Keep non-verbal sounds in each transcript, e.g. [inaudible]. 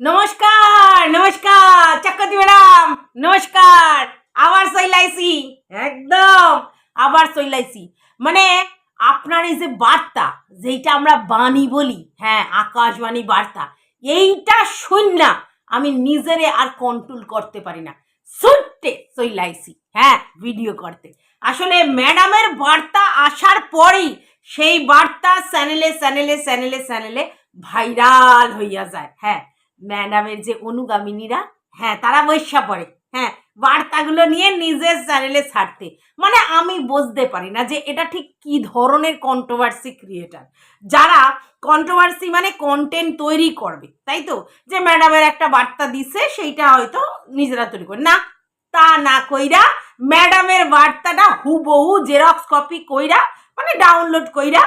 নমস্কার নমস্কার, চক্রবর্তী ম্যাডাম, নমস্কার। আবার সইলাইছি একদম, আবার সইলাইছি মানে আপনার এই যে বার্তা, যেইটা আমরা বাণী বলি হ্যাঁ আকাশবাণী বার্তা, এইটা শূন্য আমি নিজেরে আর কন্ট্রোল করতে পারি না। সুট্টে সইলাইছি হ্যাঁ ভিডিও করতে। আসলে ম্যাডামের বার্তা আসার পরেই সেই বার্তা চ্যানেলে চ্যানেলে চ্যানেলে চ্যানেলে ভাইরাল হইয়া যায় হ্যাঁ। ম্যাডামের যে অনুগামিনীরা হ্যাঁ তারা বৈশা পড়ে। হ্যাঁ বার্তাগুলো নিয়ে নিজের চ্যানেলে ছাড়তে। মানে আমি বুঝতে পারি না যে এটা ঠিক কি ধরনের কন্ট্রোভার্সি ক্রিয়েটার যারা কন্ট্রোভার্সি মানে কন্টেন্ট তৈরি করবে, তাই তো? যে ম্যাডামের একটা বার্তা দিছে, সেইটা হয়তো নিজেরা তৈরি করে না, তা না কইরা ম্যাডামের বার্তাটা হুবহু জেরক্স, কপি কইরা মানে ডাউনলোড কইরা,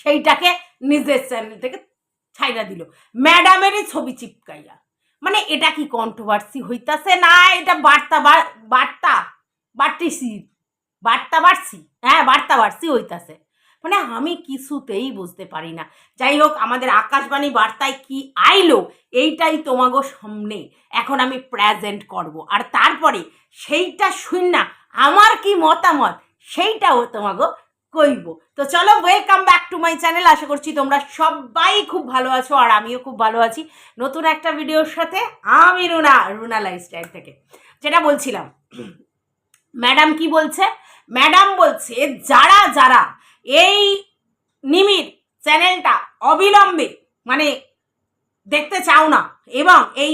সেইটাকে নিজের চ্যানেল থেকে ছাইরা দিল। ম্যাডামেরই ছবি চিপকাইয়া। মানে এটা কি কন্ট্রোভার্সি হইতাছে না এটা বার্তা বার্তা? বাড়তিছি বার্তা বাড়ছি হ্যাঁ বার্তা বাড়ছি হইতাছে। মানে আমি কিছুতেই বুঝতে পারি না। যাই হোক, আমাদের আকাশবাণী বার্তায় কি আইলো, এইটাই তোমাগো সামনে। এখন আমি প্রেজেন্ট করব। আর তারপরে সেইটা শুন না আমার কি মতামত? সেইটাও তোমাগো কইব। তো চলো welcome back to my channel আশা করছি তোমরা সবাই খুব ভালো আছো আর আমিও খুব ভালো আছি। নতুন একটা ভিডিওর সাথে আমি রুনা রুনা লাইফস্টাইল থেকে। যেটা বলছিলাম ম্যাডাম কি বলছে? ম্যাডাম বলছে, যারা যারা এই নিমির চ্যানেলটা অবিলম্বে মানে দেখতে চাও না, এবং এই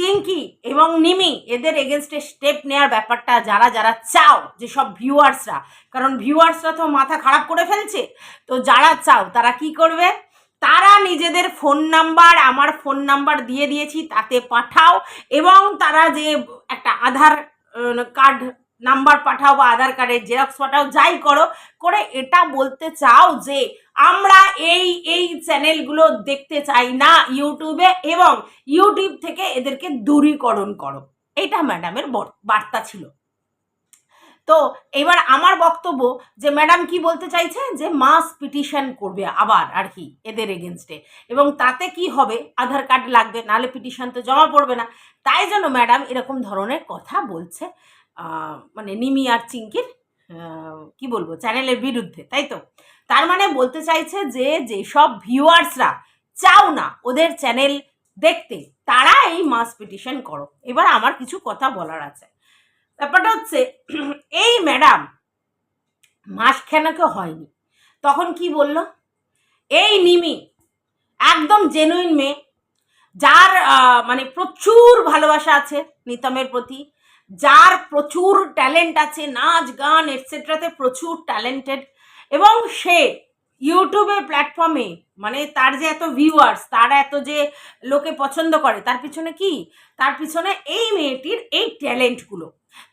চিঙ্কি এবং নিমি এদের এগেনস্টে স্টেপ নেওয়ার ব্যাপারটা যারা যারা চাও যেসব ভিউয়ার্সরা কারণ ভিউয়ার্সরা তো মাথা খারাপ করে ফেলছে, তো যারা চাও তারা কি করবে? তারা নিজেদের ফোন নাম্বার আমার ফোন নাম্বার দিয়ে দিয়েছি, তাতে পাঠাও এবং তারা যে একটা আধার কার্ড নাম্বার পাঠাও বা আধার কার্ডের জেরক্স পাঠাও, যাই করো, করে এটা বলতে চাও যে আমরা এই এই চ্যানেলগুলো দেখতে চাই না ইউটিউবে এবং ইউটিউব থেকে এদেরকে দূরীকরণ করো। এটা ম্যাডামের বার্তা ছিল। তো এবার আমার বক্তব্য যে ম্যাডাম কি বলতে চাইছে? যে মাস পিটিশন করবে আবার আর কি, এদের এগেনস্টে। এবং তাতে কি হবে? আধার কার্ড লাগবে, নাহলে পিটিশন তো জমা পড়বে না। তাই জন্য ম্যাডাম এরকম ধরনের কথা বলছে। মানে নিমি আর চিঙ্কির কি বলব, চ্যানেলের বিরুদ্ধে, তাই তো? তার মানে বলতে চাইছে যে, যেসব ভিউয়ার্সরা চাও না ওদের চ্যানেল দেখতে, তারা এই মাস পিটিশন করো। এবার আমার কিছু কথা বলার আছে। ব্যাপারটা হচ্ছে, এই ম্যাডাম মাসখানেকও হয়নি। তখন কি বলল? এই নিমি, একদম জেনুইন মেয়ে, যার মানে প্রচুর ভালোবাসা আছে নিতমের প্রতি যার প্রচুর ট্যালেন্ট আছে, নাচ, গান এটসেট্রাতে প্রচুর ট্যালেন্টেড এবং সে ইউটিউবের প্ল্যাটফর্মে মানে তার যে এত ভিউয়ার্স তার এত যে লোকে পছন্দ করে, তার পিছনে কি? তার পিছনে এই মেয়েটির এই ট্যালেন্টগুলো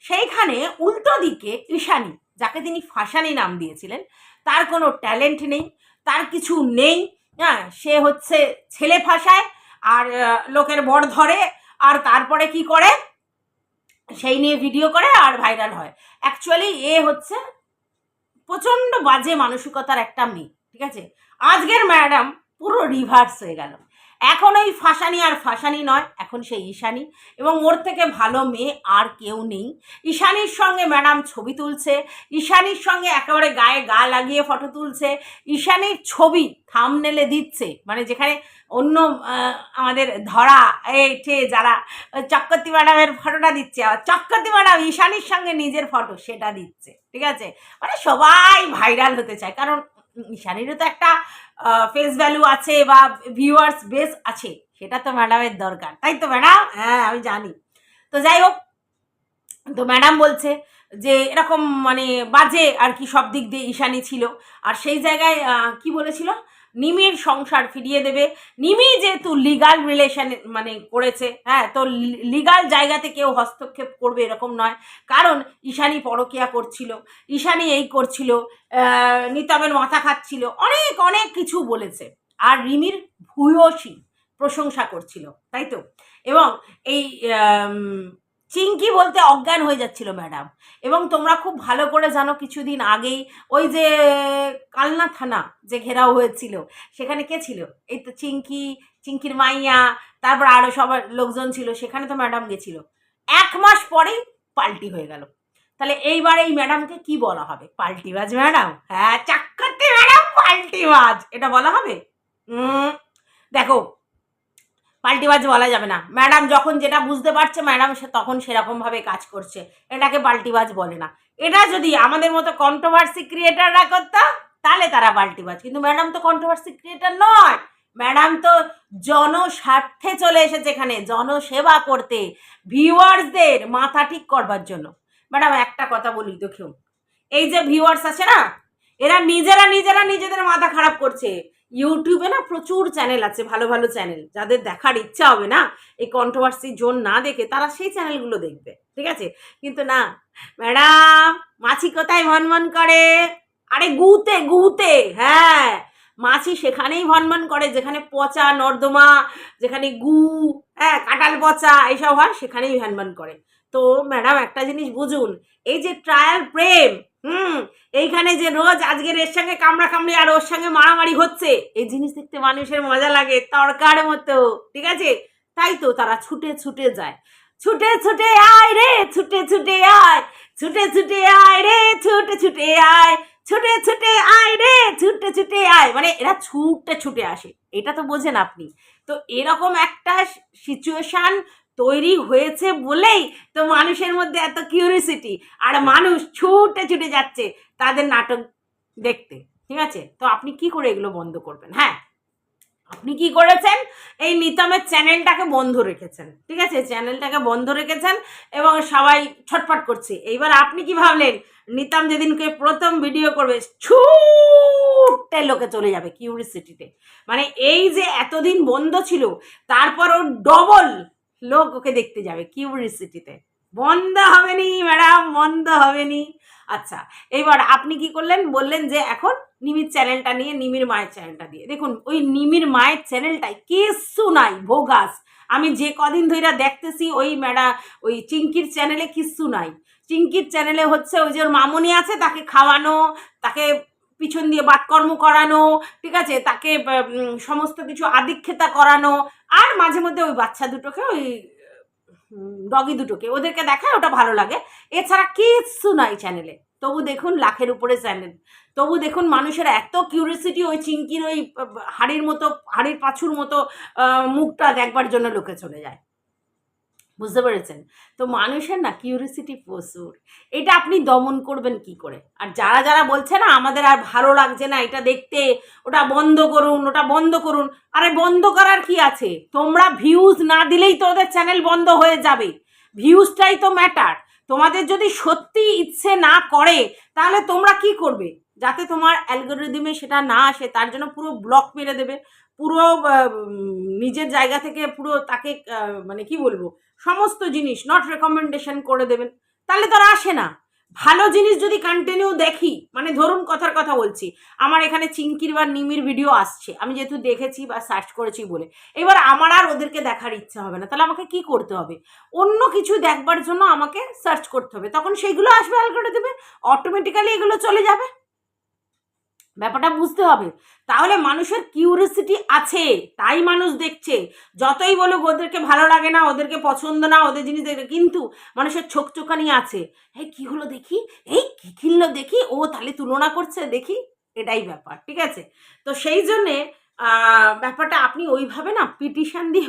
সেইখানে উল্টো দিকে ঈশানী, যাকে তিনি ফাঁসানি নাম দিয়েছিলেন, তার কোনো ট্যালেন্ট নেই, তার কিছু নেই হ্যাঁ সে হচ্ছে ছেলে ফাঁসায়, আর লোকের বর ধরে, আর তারপরে কি করে? সেই নিয়ে ভিডিও করে আর ভাইরাল হয়। অ্যাকচুয়ালি এ হচ্ছে প্রচণ্ড বাজে মানসিকতার একটা মেয়ে, ঠিক আছে? আজকের ম্যাডাম পুরো রিভার্স হয়ে গেল। এখন ওই ফাঁসানি আর ফাঁসানি নয়, এখন সেই ঈশানি। এবং ওর থেকে ভালো মেয়ে আর কেউ নেই। ঈশানির সঙ্গে ম্যাডাম ছবি তুলছে, ঈশানীর সঙ্গে একেবারে গায়ে গা লাগিয়ে ফটো তুলছে, ঈশানির ছবি থামনেলে দিচ্ছে। মানে যেখানে অন্য আমাদের ধরা এই ঠে, যারা চক্রবর্তী ম্যাডামের ফটোটা দিচ্ছে আর চক্রবর্তী ম্যাডাম ঈশানির সঙ্গে নিজের ফটো সেটা দিচ্ছে। ঠিক আছে? মানে সবাই ভাইরাল হতে চায়। কারণ ঈশানীরও তো একটা ফেস ভ্যালু আছে বা ভিউয়ার্স বেস আছে, সেটা তো ম্যাডামের দরকার, তাই তো ম্যাডাম হ্যাঁ আমি জানি। তো যাই হোক, তো ম্যাডাম বলছে যে এরকম মানে বাজে আর কি সব দিক দিয়ে ঈশানি ছিল। আর সেই জায়গায় কি বলেছিল? নিমির সংসার ফিরিয়ে দেবে। নিমি যেহেতু লিগাল রিলেশন মানে করেছে হ্যাঁ তো লিগাল জায়গাতে কেউ হস্তক্ষেপ করবে এরকম নয়। কারণ ঈশানি পরকিয়া করছিল, ঈশানী এই করছিল নিতমের মাথা খাচ্ছিল, অনেক অনেক কিছু বলেছে। আর রিমির ভূয়সী প্রশংসা করছিল, তাই তো? এবং এই চিঙ্কি বলতে অজ্ঞান হয়ে যাচ্ছিল ম্যাডাম এবং তোমরা খুব ভালো করে জানো, কিছুদিন আগেই ওই যে কালনা থানা যে ঘেরাও হয়েছিল, সেখানে কে ছিল? এই তো চিঙ্কি, চিঙ্কির মাইয়া, তারপর আরও সবার লোকজন ছিল, সেখানে তো ম্যাডাম গেছিল। এক মাস পরেই পাল্টি হয়ে গেল। তাহলে এইবার এই ম্যাডামকে কি বলা হবে? পাল্টিবাজ ম্যাডাম হ্যাঁ চাক্কাতে ম্যাডাম পাল্টিবাজ। এটা বলা হবে? দেখো পাল্টিবাজ বলা যাবে না। ম্যাডাম যখন যেটা বুঝতে পারছে, ম্যাডাম সে তখন সেরকমভাবে কাজ করছে। এটাকে পাল্টিবাজ বলে না। এটা যদি আমাদের মতো কন্ট্রোভার্সি ক্রিয়েটাররা করতো, তাহলে তারা পাল্টিবাজ। কিন্তু ম্যাডাম তো কন্ট্রোভার্সি ক্রিয়েটার নয়। ম্যাডাম তো জনস্বার্থে চলে এসেছে এখানে, জনসেবা করতে ভিউয়ার্সদের মাথা ঠিক করবার জন্য। ম্যাডাম, একটা কথা বলি দেখুন এই যে ভিউয়ার্স আছে না, এরা নিজেরা নিজেরা নিজেদের মাথা খারাপ করছে। ইউটিউবে না প্রচুর চ্যানেল আছে, ভালো ভালো চ্যানেল যাদের দেখার ইচ্ছা হবে না, এই কন্ট্রোভার্সি জোন না দেখে তারা সেই চ্যানেলগুলো দেখবে, ঠিক আছে? কিন্তু না, ম্যাডাম, মাছি কোথায় ভনভন করে? আরে গুতে গুতে হ্যাঁ। মাছি সেখানেই ভনভন করে, যেখানে পচা, নর্দমা, যেখানে গু হ্যাঁ কাঁঠাল পচা, এইসব হয়, সেখানেই ভ্যানভান করে। তো ম্যাডাম, একটা জিনিস বুঝুন, এই যে ট্রায়াল প্রেম হুম, এইখানে যে রোজ আজকের এর সঙ্গে কামড়া কামড়ি আর ওর সঙ্গে মারামারি হচ্ছে, এই জিনিস দেখতে মানুষের মজা লাগে, তরকার মতো, ঠিক আছে? তাই তো তারা ছুটে ছুটে যায়। ছুটে ছুটে আয় রে, ছুটে ছুটে আয়, ছুটে ছুটে আয় রে, ছুটে ছুটে আয়, ছুটে ছুটে আয় রে, ছুটে ছুটে আয়। মানে এরা ছুটে ছুটে আসে, এটা তো বোঝেন আপনি। তো এরকম একটা সিচুয়েশন তৈরি হয়েছে বলেই তো মানুষের মধ্যে এত কিউরিসিটি আর মানুষ ছুটে ছুটে যাচ্ছে তাদের নাটক দেখতে, ঠিক আছে? তো আপনি কি করে এগুলো বন্ধ করবেন? হ্যাঁ আপনি কি করেছেন? এই নিতমের চ্যানেলটাকে বন্ধ রেখেছেন, ঠিক আছে? চ্যানেলটাকে বন্ধ রেখেছেন এবং সবাই ছটফট করছে। এইবার আপনি কি ভাবলেন? নিতাম যেদিনকে প্রথম ভিডিও করবে, ছুটে লোকে চলে যাবে কিউরিসিটিতে মানে এই যে এতদিন বন্ধ ছিল, তারপর ওর ডবল লোক ওকে দেখতে যাবে কিউরিসিটিতে বন্ধ হবে নি, ম্যাডাম, বন্ধ হবে নি। আচ্ছা এইবার আপনি কি করলেন? বললেন যে এখন নিমির চ্যানেলটা নিয়ে, নিমির মায়ের চ্যানেলটা দিয়ে। দেখুন, ওই নিমির মায়ের চ্যানেলটায় কিচ্ছু নাই ভোগাস আমি যে কদিন ধরে দেখতেছি, ওই ম্যাডা, ওই চিঙ্কির চ্যানেলে কিচ্ছু নাই। চিঙ্কির চ্যানেলে হচ্ছে ওই যে ওর মামনি আছে, তাকে খাওয়ানো, তাকে পিছন দিয়ে বাতকর্ম করানো, ঠিক আছে? তাকে সমস্ত কিছু আদিক্ষেতা করানো আর মাঝে মধ্যে ওই বাচ্চা দুটোকে, ওই ডগি দুটোকে ওদেরকে দেখায়, ওটা ভালো লাগে। এছাড়া কিচ্ছু নাই চ্যানেলে তবু দেখুন লাখের উপরে চ্যানেল তবু দেখুন মানুষের এত কিউরিয়াসিটি ওই চিঙ্কির ওই হাড়ির মতো, হাড়ির পাছুর মতো মুখটা দেখবার জন্য লোকে চলে যায়। বুঝতে পেরেছেন? তো মানুষের না কিউরিয়াসিটি প্রচুর। এটা আপনি দমন করবেন কি করে? আর যারা যারা বলছে না, আমাদের আর ভালো লাগছে না এটা দেখতে, ওটা বন্ধ করুন, ওটা বন্ধ করুন। আরে বন্ধ করার কি আছে? তোমরা ভিউজ না দিলেই তো ওদের চ্যানেল বন্ধ হয়ে যাবে। ভিউজটাই তো ম্যাটার তোমাদের যদি সত্যি ইচ্ছে না করে, তাহলে তোমরা কি করবে? যাতে তোমার অ্যালগোরিদমে সেটা না আসে, তার জন্য পুরো ব্লক মেরে দেবে। পুরো নিজের জায়গা থেকে পুরো তাকে মানে কি বলব? সমস্ত জিনিস নট রেকমেন্ডেশন করে দেবেন। তাহলে তো আর আসে না। ভালো জিনিস যদি কন্টিনিউ দেখি মানে ধরুন কথার কথা বলছি, আমার এখানে চিঙ্কির বা নিমির ভিডিও আসছে, আমি যেহেতু দেখেছি বা সার্চ করেছি বলে। এবার আমার আর ওদেরকে দেখার ইচ্ছা হবে না, তাহলে আমাকে কি করতে হবে? অন্য কিছু দেখবার জন্য আমাকে সার্চ করতে হবে, তখন সেইগুলো আসবে অ্যালগোরিদমে অটোমেটিক্যালি এগুলো চলে যাবে। ব্যাপারটা বুঝতে হবে। তাহলে মানুষের কিউরিয়াসিটি আছে, তাই মানুষ দেখছে। যতই বলুক ওদেরকে ভালো লাগে না, ওদেরকে পছন্দ না, ওদের জিনিস দেখে কিন্তু মানুষের চোখানি আছে। এই কি হলো দেখি? এই কি কিনলো দেখি? ও তাহলে তুলনা করছে দেখি? এটাই ব্যাপার, ঠিক আছে? তো সেই জন্যে ব্যাপারটা আপনি ওইভাবে না পিটিশান দিয়ে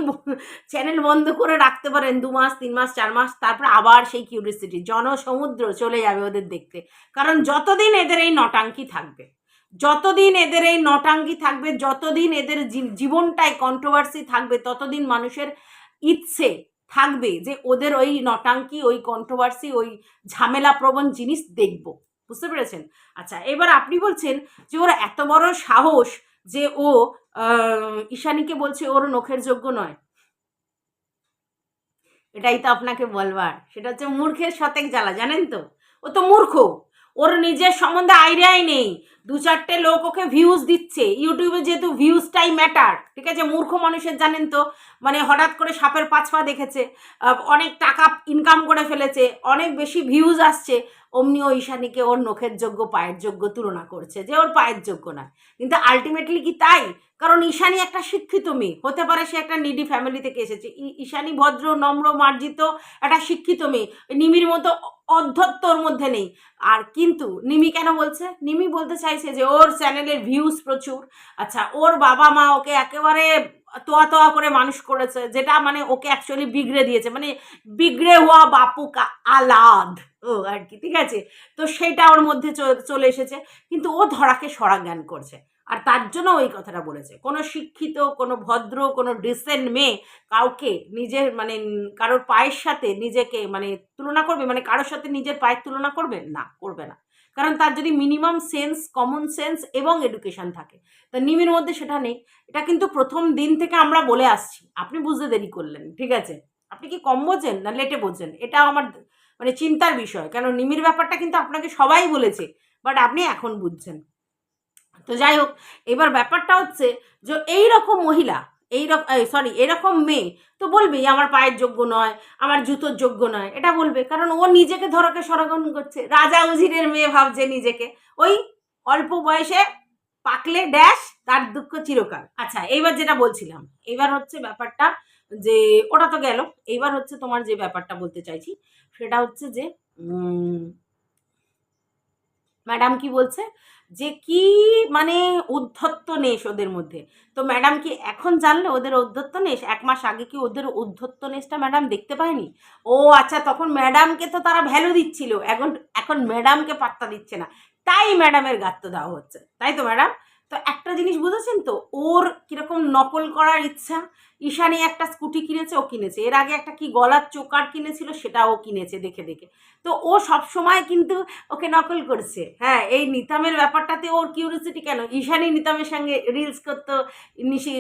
চ্যানেল বন্ধ করে রাখতে পারেন। দু মাস, তিন মাস, চার মাস, তারপর আবার সেই কিউরিয়াসিটি জনসমুদ্র চলে যাবে ওদের দেখতে। কারণ যতদিন এদের এই নটাঙ্কি থাকবে। যতদিন এদের এই নটাঙ্গি থাকবে, যতদিন এদের জীবনটায় কন্ট্রোভার্সি থাকবে, ততদিন মানুষের ইচ্ছে থাকবে যে ওদের ওই নটাঙ্কি, ওই কন্ট্রোভার্সি ওই ঝামেলা প্রবণ জিনিস দেখব। বুঝতে পেরেছেন? আচ্ছা এবার আপনি বলছেন যে ওর এত বড় সাহস যে ও ঈশানীকে বলছে ওর নখের যোগ্য নয়। এটাই তো আপনাকে বলবার। সেটা হচ্ছে মূর্খের শতেক জ্বালা, জানেন তো? ও তো মূর্খ। ওর নিজের সম্বন্ধে আইডিয়াই নেই। দু চারটে লোক ওকে ভিউজ দিচ্ছে। ইউটিউবে যেহেতু ভিউজটাই ম্যাটার ঠিক আছে? মূর্খ মানুষের জানেন তো মানে হঠাৎ করে সাপের পাঁচ পা দেখেছে অনেক টাকা ইনকাম করে ফেলেছে, অনেক বেশি ভিউজ আসছে অমনি ও ঈশানীকে ওর নখের যোগ্য, পায়ের যোগ্য তুলনা করছে যে ওর পায়ের যোগ্য না। কিন্তু আলটিমেটলি কি তাই? কারণ ঈশানী একটা শিক্ষিত মেয়ে, হতে পারে সে একটা নিডি ফ্যামিলি থেকে এসেছে। ঈশানী ভদ্র, নম্র, মার্জিত, একটা শিক্ষিত মেয়ে নিমির মতো অধ্যত্তর মধ্যে নেই। আর কিন্তু নিমি কেন বলছে? নিমি বলতে চাইছে যে, ওর চ্যানেলের ভিউজ প্রচুর। আচ্ছা ওর বাবা মা ওকে একেবারে তোয়া তোয়া করে মানুষ করেছে, যেটা মানে ওকে অ্যাকচুয়ালি বিগড়ে দিয়েছে মানে বিগড়ে হওয়া বাপু আলাদ, ও আর কি, ঠিক আছে? তো সেটা ওর মধ্যে চলে এসেছে, কিন্তু ও ধরাকে সরা জ্ঞান করছে। আর তার জন্য ওই কথাটা বলেছে, কোনো শিক্ষিত, কোনো ভদ্র, কোনো ডিসেন্ট মেয়ে কাউকে নিজের মানে কারোর পায়ের সাথে নিজেকে মানে তুলনা করবে মানে কারোর সাথে নিজের পায়ের তুলনা করবে? না করবে না। কারণ তার যদি মিনিমাম সেন্স কমন সেন্স এবং এডুকেশন থাকে। তা নিমির মধ্যে সেটা নেই। এটা কিন্তু প্রথম দিন থেকে আমরা বলে আসছি। আপনি বুঝতে দেরি করলেন, ঠিক আছে? আপনি কি কম বোঝেন না লেটে বোঝেন? এটা আমার মানে চিন্তার বিষয়। কেন নিমির ব্যাপারটা কিন্তু আপনাকে সবাই বলেছে বাট আপনি এখন বুঝছেন। তো যাই হোক, এবার ব্যাপারটা হচ্ছে যে এই রকম মহিলা এই রকম সরি এরকম মেয়ে। তো বলবেই আমার পায়ের যোগ্য নয়, আমার জুতোর যোগ্য নয়। এটা বলবে, কারণ ও নিজেকে ধরকে সরাগন করছে। রাজা উজিরের মেয়ে ভাবছে নিজেকে। ওই অল্প বয়সে পাকলে ড্যাশ, তার দুঃখ চিরকাল। আচ্ছা এইবার যেটা বলছিলাম, এইবার হচ্ছে ব্যাপারটা যে, ওটা তো গেল। এইবার হচ্ছে তোমার যে ব্যাপারটা বলতে চাইছি, সেটা হচ্ছে যে ম্যাডাম কি বলছে? যে কি মানে উদ্ধত্ত নেশ ওদের মধ্যে? তো ম্যাডাম কি এখন জানলে ওদের উদ্ধত্ত নেশ? এক মাস আগে কি ওদের উদ্ধত্ত নেশটা ম্যাডাম দেখতে পায়নি? ও আচ্ছা তখন ম্যাডামকে তো তারা ভ্যালু দিচ্ছিল। এখন এখন ম্যাডামকে পাত্তা দিচ্ছে না। তাই ম্যাডামের গাত্ত দেওয়া হচ্ছে। তাই তো ম্যাডাম তো একটা জিনিস বুঝেছেন তো? ওর কীরকম নকল করার ইচ্ছা ঈশানী একটা স্কুটি কিনেছে, ও কিনেছে। এর আগে একটা কি গলার চোকার কিনেছিল সেটাও কিনেছে দেখে দেখে। তো ও সব সময় কিন্তু ওকে নকল করছে। হ্যাঁ এই নিতামের ব্যাপারটাতে ওর কিউরিসিটি কেন? ঈশানী নিতামের সঙ্গে রিলস করতো, নিশি,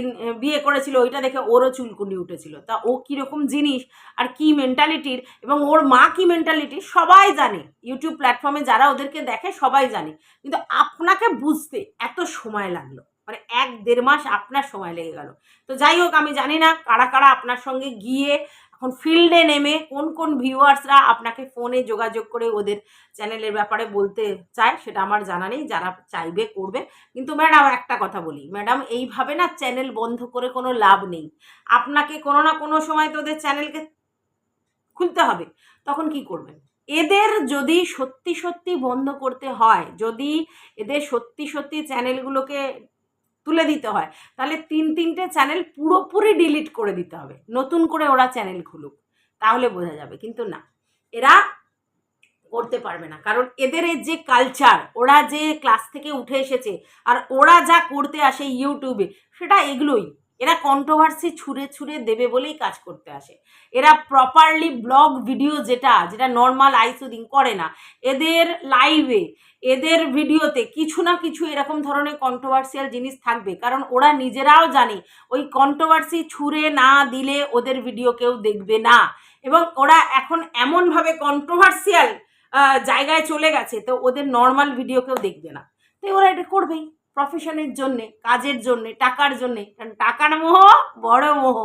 বিয়ে করেছিল, ওইটা দেখে ওরও চুলকুনি উঠেছিল। তা ও কীরকম জিনিস আর কি মেন্টালিটির এবং ওর মা কি মেন্টালিটি সবাই জানে। ইউটিউব প্ল্যাটফর্মে যারা ওদেরকে দেখে সবাই জানে। কিন্তু আপনাকে বুঝতে এত সময় লাগল। মানে এক দেড় মাস আপনার সময় লেগে গেল। তো যাই হোক, আমি জানি না কারা কারা আপনার সঙ্গে গিয়ে এখন ফিল্ডে নেমে কোন কোন ভিউয়ার্সরা আপনাকে ফোনে যোগাযোগ করে ওদের চ্যানেলের ব্যাপারে বলতে চায় সেটা আমার জানা নেই, যারা চাইবে করবে। কিন্তু ম্যাডাম, একটা কথা বলি, ম্যাডাম, এইভাবে না চ্যানেল বন্ধ করে কোনো লাভ নেই। আপনাকে কোনো না কোনো সময় তো ওদের চ্যানেলকে খুলতে হবে, তখন কি করবেন? এদের যদি সত্যি সত্যি বন্ধ করতে হয়, যদি এদের সত্যি সত্যি চ্যানেলগুলোকে তুলে দিতে হয়। তাহলে তিন তিনটে চ্যানেল পুরোপুরি ডিলিট করে দিতে হবে। নতুন করে ওরা চ্যানেল খুলুক। তাহলে বোঝা যাবে। কিন্তু না, এরা করতে পারবে না। কারণ এদের যে কালচার ওরা যে ক্লাস থেকে উঠে এসেছে, আর ওরা যা করতে আসে ইউটিউবে সেটা এগুলোই। এরা কন্ট্রোভার্সি ছুঁড়ে ছুঁড়ে দেবে বলেই কাজ করতে আসে। এরা প্রপারলি ব্লগ ভিডিও যেটা যেটা নর্মাল আইসুদিং করে না, এদের লাইভে এদের ভিডিওতে কিছু না কিছু এরকম ধরনের কন্ট্রোভার্সিয়াল জিনিস থাকবে। কারণ ওরা নিজেরাও জানে, ওই কন্ট্রোভার্সি ছুঁড়ে না দিলে ওদের ভিডিও কেউ দেখবে না। এবং ওরা এখন এমনভাবে কন্ট্রোভার্সিয়াল জায়গায় চলে গেছে, তো ওদের নর্মাল ভিডিও কেউ দেখবে না। তো ওরা এটা করবেই। প্রফেশনের জন্যে, কাজের জন্যে, টাকার জন্যে, কারণ টাকার মোহ বড় মোহ।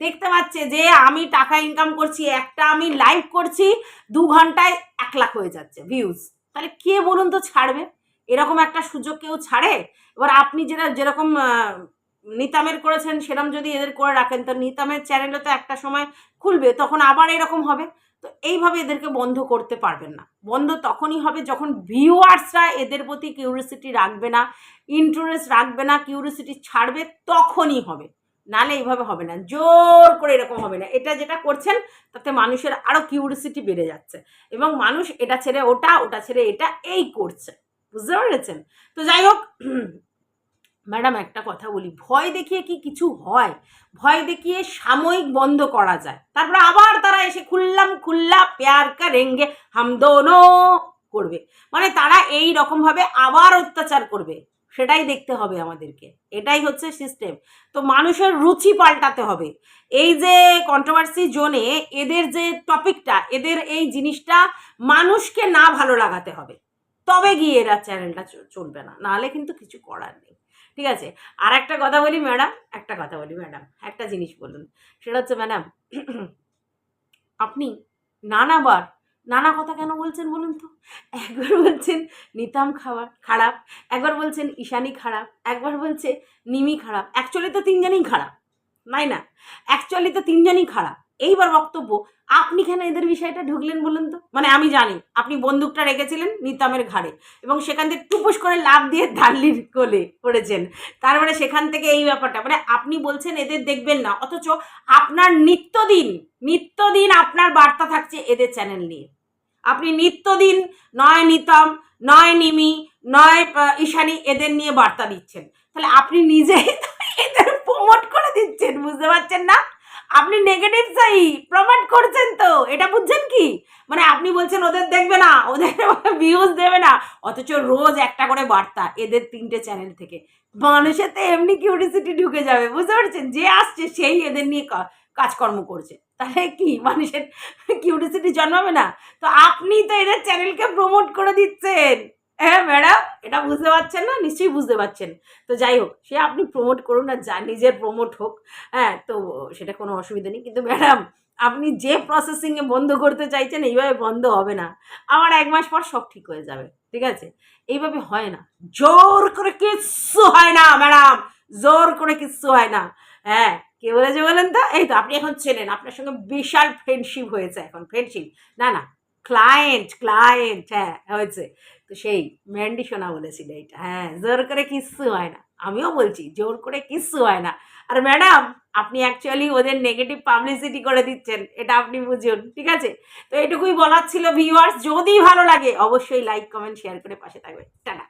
দেখতে পাচ্ছে যে আমি টাকা ইনকাম করছি, একটা আমি লাইভ করছি, দু ঘন্টায় এক লাখ হয়ে যাচ্ছে ভিউজ তাহলে কে বলুন তো ছাড়বে? এরকম একটা সুযোগ কেউ ছাড়ে? এবার আপনি যেটা, যেরকম নিতামের করেছেন সেরকম যদি এদের করে রাখেন, তো নিতামের চ্যানেলও তো একটা সময় খুলবে, তখন আবার এরকম হবে। তো এইভাবে এদেরকে বন্ধ করতে পারবেন না। বন্ধ তখনই হবে যখন ভিউয়ার্সরা এদের প্রতি কিউরিসিটি রাখবে না ইন্টারেস্ট রাখবে না কিউরিসিটি ছাড়বে তখনই হবে। নালে এইভাবে হবে না, জোর করে এরকম হবে না। এটা যেটা করছেন, তাতে মানুষের আরও কিউরিসিটি বেড়ে যাচ্ছে এবং মানুষ এটা ছেড়ে ওটা ওটা ছেড়ে এটা এই করছে। বুঝতে পেরেছেন? তো যাই হোক ম্যাডাম, একটা কথা বলি। ভয় দেখিয়ে কি কিছু হয়? ভয় দেখিয়ে সাময়িক বন্ধ করা যায়। তারপরে আবার তারা এসে খুললাম খুল্লা প্যার কা রেঙ্গে হাম করবে। মানে তারা এই রকমভাবে আবার অত্যাচার করবে। সেটাই দেখতে হবে আমাদেরকে। এটাই হচ্ছে সিস্টেম তো মানুষের রুচি পাল্টাতে হবে। এই যে কন্ট্রোভার্সি জোনে এদের যে টপিকটা, এদের এই জিনিসটা মানুষকে না ভালো লাগাতে হবে। তবে গিয়ে এরা চ্যানেলটা চলবে না। নাহলে কিন্তু কিছু করার নেই। ঠিক আছে? আর একটা কথা বলি, ম্যাডাম? একটা কথা বলি, ম্যাডাম। একটা জিনিস বলুন। সেটা হচ্ছে, ম্যাডাম, আপনি নানাবার, নানা কথা কেন বলছেন বলুন তো? একবার বলছেন নিতাম খাবার খারাপ, একবার বলছেন ঈশানি খারাপ, একবার বলছে নিমি খারাপ। অ্যাকচুয়ালি তো তিনজনই খারাপ নাই না? অ্যাকচুয়ালি তো তিনজনই খারাপ। এইবার বক্তব্য আপনি কেন এদের বিষয়টা ঢুকলেন বলুন তো? মানে আমি জানি, আপনি বন্দুকটা রেখেছিলেন নিতামের ঘাড়ে এবং সেখান থেকে টুপুস করে লাভ দিয়ে দাল্লির কোলে পড়েছেন। তার মানে সেখান থেকে এই ব্যাপারটা মানে আপনি বলছেন এদের দেখবেন না, অথচ আপনার নিত্যদিন নিত্যদিন আপনার বার্তা থাকছে এদের চ্যানেল নিয়ে। আপনি নিত্যদিন নয় নিতম, নয় নিমি, নয় ঈশানি এদের নিয়ে বার্তা দিচ্ছেন। তাহলে আপনি নিজেই [laughs] এদের প্রমোট করে দিচ্ছেন, বুঝতে পারছেন না? আপনি নেগেটিভ সাই প্রমোট করছেন তো, এটা বুঝছেন কি? মানে আপনি বলছেন ওদের দেখবে না, ওদের [laughs] ভিউজ দেবে না, অথচ রোজ একটা করে বার্তা এদের তিনটে চ্যানেল থেকে। মানুষের তো এমনি কিউরিসিটি ঢুকে যাবে, বুঝতে পারছেন? যে আসছে সেই এদের নিয়ে কাজকর্ম করছে। তাহলে কি মানুষের [laughs] কিউরিসিটি জন্মাবে না? তো আপনি তো এদের চ্যানেলকে প্রমোট করে দিচ্ছেন। হ্যাঁ ম্যাডাম এটা বুঝতে পারছেন না? নিশ্চয়ই বুঝতে পারছেন। তো যাই হোক, সে আপনি প্রমোট করুন না যা নিজের প্রমোট হোক হ্যাঁ তো সেটা কোনো অসুবিধা নেই। কিন্তু ম্যাডাম আপনি যে প্রসেসিংয়ে বন্ধ করতে চাইছেন, এইভাবে বন্ধ হবে না। আমার এক মাস পর সব ঠিক হয়ে যাবে, ঠিক আছে? এইভাবে হয় না। জোর করে কিচ্ছু হয় না ম্যাডাম জোর করে কিচ্ছু হয় না। হ্যাঁ কে বলেছে বলেন তো? এই তো, আপনি এখন চেনেন, আপনার সঙ্গে বিশাল ফ্রেন্ডশিপ হয়েছে এখন ফ্রেন্ডশিপ না না ক্লায়েন্ট ক্লায়েন্ট হ্যাঁ হয়েছে। তো সেই ম্যান্ডি সোনা বলেছিল এইটা। হ্যাঁ জোর করে কিচ্ছু হয় না। আমিও বলছি, জোর করে কিচ্ছু হয় না। আর ম্যাডাম, আপনি অ্যাকচুয়ালি ওদের নেগেটিভ পাবলিসিটি করে দিচ্ছেন, এটা আপনি বুঝুন, ঠিক আছে? তো এটুকুই বলার ছিল ভিউয়ার্স যদি ভালো লাগে, অবশ্যই লাইক কমেন্ট শেয়ার করে পাশে থাকবে টাটা।